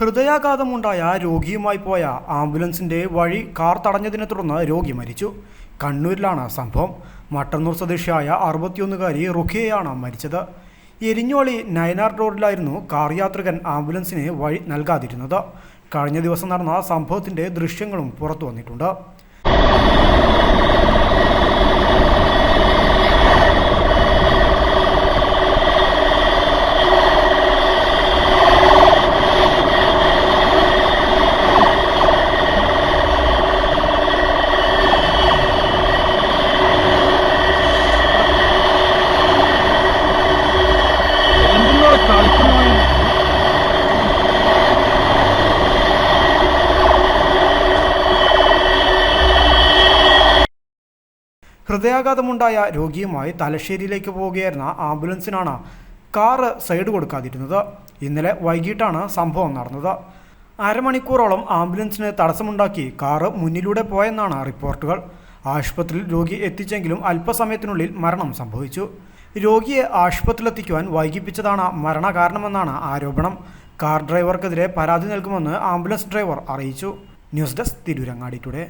ഹൃദയാഘാതമുണ്ടായ രോഗിയുമായി പോയ ആംബുലൻസിന്റെ വഴി കാർ തടഞ്ഞതിനെ തുടർന്ന് രോഗി മരിച്ചു. കണ്ണൂരിലാണ് സംഭവം. മട്ടന്നൂർ സ്വദേശിയായ അറുപത്തിയൊന്നുകാരി റുഖിയയാണ് മരിച്ചത്. എരിഞ്ഞോളി നയനാർ റോഡിലായിരുന്നു കാർ യാത്രികൻ ആംബുലൻസിന് വഴി നൽകാതിരുന്നത്. കഴിഞ്ഞ ദിവസം നടന്ന സംഭവത്തിന്റെ ദൃശ്യങ്ങളും പുറത്തു വന്നിട്ടുണ്ട് ഹൃദയാഘാതമുണ്ടായ രോഗിയുമായി തലശ്ശേരിയിലേക്ക് പോവുകയായിരുന്ന ആംബുലൻസിനാണ് കാറ് സൈഡ് കൊടുക്കാതിരുന്നത്. ഇന്നലെ വൈകിട്ടാണ് സംഭവം നടന്നത്. അരമണിക്കൂറോളം ആംബുലൻസിന് തടസ്സമുണ്ടാക്കി കാറ് മുന്നിലൂടെ പോയെന്നാണ് റിപ്പോർട്ടുകൾ. ആശുപത്രിയിൽ രോഗി എത്തിച്ചെങ്കിലും അല്പസമയത്തിനുള്ളിൽ മരണം സംഭവിച്ചു. രോഗിയെ ആശുപത്രിയിലെത്തിക്കുവാൻ വൈകിപ്പിച്ചതാണ് മരണകാരണമെന്നാണ് ആരോപണം. കാർ ഡ്രൈവർക്കെതിരെ പരാതി നൽകുമെന്ന് ആംബുലൻസ് ഡ്രൈവർ അറിയിച്ചു. News desk Tirurangadi today.